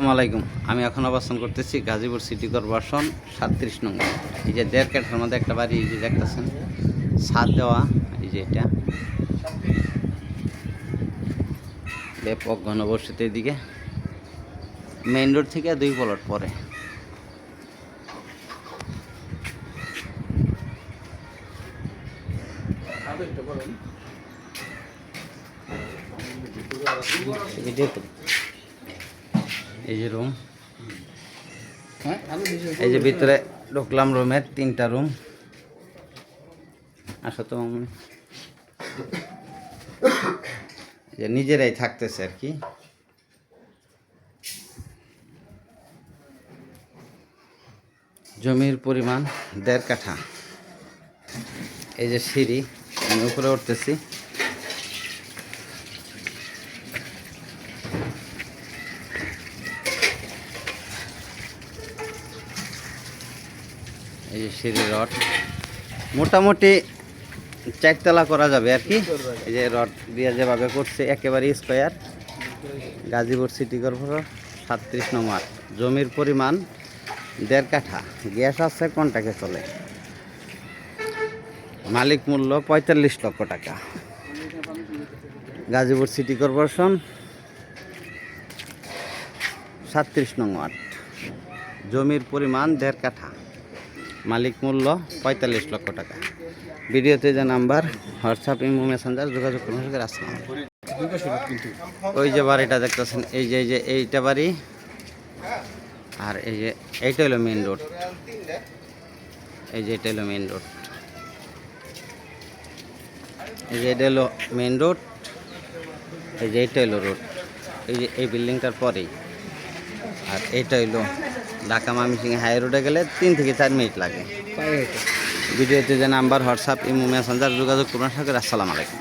আসসালামু আলাইকুম। আমি এখন অবস্থান করতেছি গাজীপুর সিটি কর্পোরেশন সাতত্রিশ নম্বর। এই যে দেড় কাঠার মধ্যে একটা বাড়ি এই যে দেখতেছেন ছাদ দেওয়া এই যে এটা। ব্যাপক ঘনবসতি এদিকে। মেইন রোড থেকে দুই প্লট পরে তো। এই যে রুম এই যে ভিতরে ঢুকলাম রুমের তিনটা রুম আসো তো যে নিজেরাই থাকতেছে আর কি। জমির পরিমাণ দেড় কাঠা। এই যে সিঁড়ি আমি উপরে উঠতেছি। এই যে সিঁড়ি রড। মোটামুটি চারতলা করা যাবে আর কি। এই যে রড দিয়ে যেভাবে করছে, একেবারে স্কোয়ার। গাজীপুর সিটি কর্পোরেশন, সাতত্রিশ নম্বর। জমির পরিমাণ দেড় কাঠা। গ্যাস আছে, কন্টাকে চলে? মালিক মূল্য পঁয়তাল্লিশ লক্ষ টাকা। গাজীপুর সিটি কর্পোরেশন, সাতত্রিশ নং জমির পরিমাণ দেড় কাঠা। মালিক মূল্য পঁয়তাল্লিশ লক্ষ টাকা। ভিডিওতে যে নাম্বার, হোয়াটসঅ্যাপ, ইমো, মেসেঞ্জার যোগাযোগ করুন। আসসালাম ওই যে বাড়িটা দেখতেছেন, এই যে এই যে এইটা বাড়ি, আর এই যে এইটা হলো মেন রোড এই যে এটা হলো মেন রোড এই যে এটা হলো মেন রোড এই যে এইটা হলো রোড এই যে এই বিল্ডিংটার পরেই। আর এইটা হইল ঢাকা মামিসিং হাই রোডে গেলে তিন থেকে চার মিনিট লাগে। ভিডিওতে যে নাম্বার হোয়াটসঅ্যাপ ইমো মেসেঞ্জার যোগাযোগ করুন সাথে আসসালামু আলাইকুম।